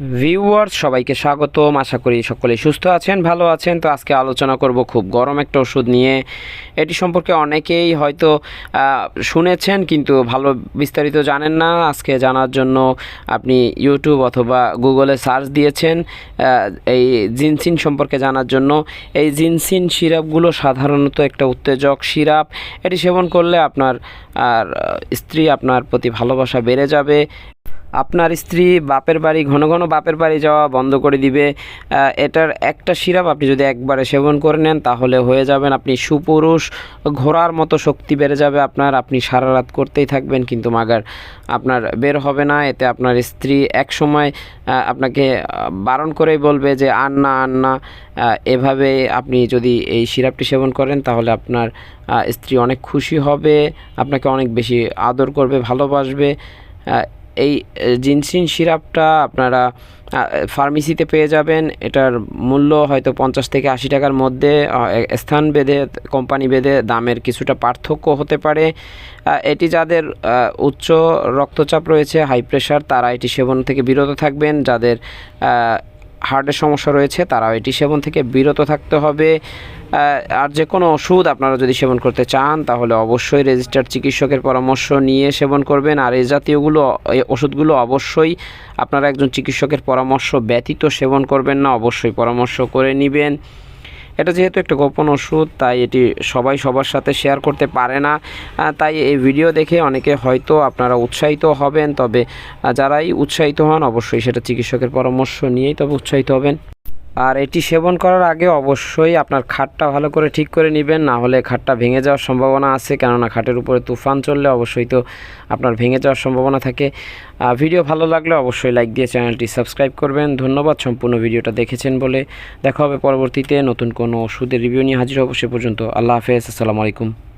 Viewers সবাইকে স্বাগতম। আশা করি সকলে সুস্থ আছেন, ভালো আছেন। তো আজকে আলোচনা করব খুব গরম একটা ওষুধ নিয়ে। এটি সম্পর্কে অনেকেই হয়তো শুনেছেন, কিন্তু ভালো বিস্তারিত জানেন না। আজকে জানার জন্য আপনি ইউটিউব অথবা গুগলে সার্চ দিয়েছেন এই জিনসিন সম্পর্কে জানার জন্য। এই জিনসিন সিরাপগুলো সাধারণত একটা উত্তেজক সিরাপ। এটি সেবন করলে আপনার, আর, স্ত্রী আপনার প্রতি ভালোবাসা বেড়ে যাবে। আপনার স্ত্রী বাপের বাড়ি, ঘন ঘন বাপের বাড়ি যাওয়া বন্ধ করে দিবে এটার একটা সিরাপ আপনি যদি একবারে সেবন করে নেন, তাহলে হয়ে যাবেন আপনি সুপুরুষ ঘোরার মতো শক্তি বেড়ে যাবে আপনার, আপনি সারা রাত করতেই থাকবেন, কিন্তু মাগার আপনার বের হবে না, এতে আপনার স্ত্রী এক সময় আপনাকে বারণ করেই বলবে যে, আর না না। এভাবে আপনি যদি এই সিরাপটি সেবন করেন, তাহলে আপনার স্ত্রী অনেক খুশি হবে, আপনাকে অনেক বেশি আদর করবে, ভালোবাসবে। এই জিনসিন সিরাপটা আপনারা ফার্মেসিতে পেয়ে যাবেন। এটার মূল্য হয়তো পঞ্চাশ থেকে আশি টাকার মধ্যে স্থান বেঁধে, কোম্পানি বেঁধে দামের কিছুটা পার্থক্য হতে পারে। এটি যাদের উচ্চ রক্তচাপ রয়েছে, হাই প্রেশার, তারা এটি সেবন থেকে বিরত থাকবেন। যাদের হার্টের সমস্যা রয়েছে, তারাও এটি সেবন থেকে বিরত থাকতে হবে। আর যে কোনো ওষুধ আপনারা যদি সেবন করতে চান, তাহলে অবশ্যই রেজিস্টার্ড চিকিৎসকের পরামর্শ নিয়ে সেবন করবেন। আর এই জাতীয়গুলো ওষুধগুলো অবশ্যই আপনারা একজন চিকিৎসকের পরামর্শ ব্যতীত সেবন করবেন না, অবশ্যই পরামর্শ করে নেবেন। এটা যেহেতু একটা গোপন ওষুধ, তাই এটি সবাই সবার সাথে শেয়ার করতে পারে না। তাই এই ভিডিও দেখে অনেকে হয়তো আপনারা উৎসাহিত হবেন, তবে যারাই উৎসাহিত হন অবশ্যই সেটা চিকিৎসকের পরামর্শ নিয়েই তবে উৎসাহিত হবেন। আর এটি সেবন করার আগে অবশ্যই আপনার খাটটা ভালো করে ঠিক করে নেবেন, না হলে খাটটা ভেঙে যাওয়ার সম্ভাবনা আছে, কেননা খাটের উপরে তুফান চললে অবশ্যই তো আপনার ভেঙে যাওয়ার সম্ভাবনা থাকে। ভিডিও ভালো লাগলে অবশ্যই লাইক দিয়ে চ্যানেলটি সাবস্ক্রাইব করবেন। ধন্যবাদ, সম্পূর্ণ ভিডিওটা দেখেছেন বলে। দেখা হবে পরবর্তীতে নতুন কোনো ওষুধের রিভিউ নিয়ে হাজির হব, সে পর্যন্ত আল্লাহ হাফেজ, আসসালামু আলাইকুম।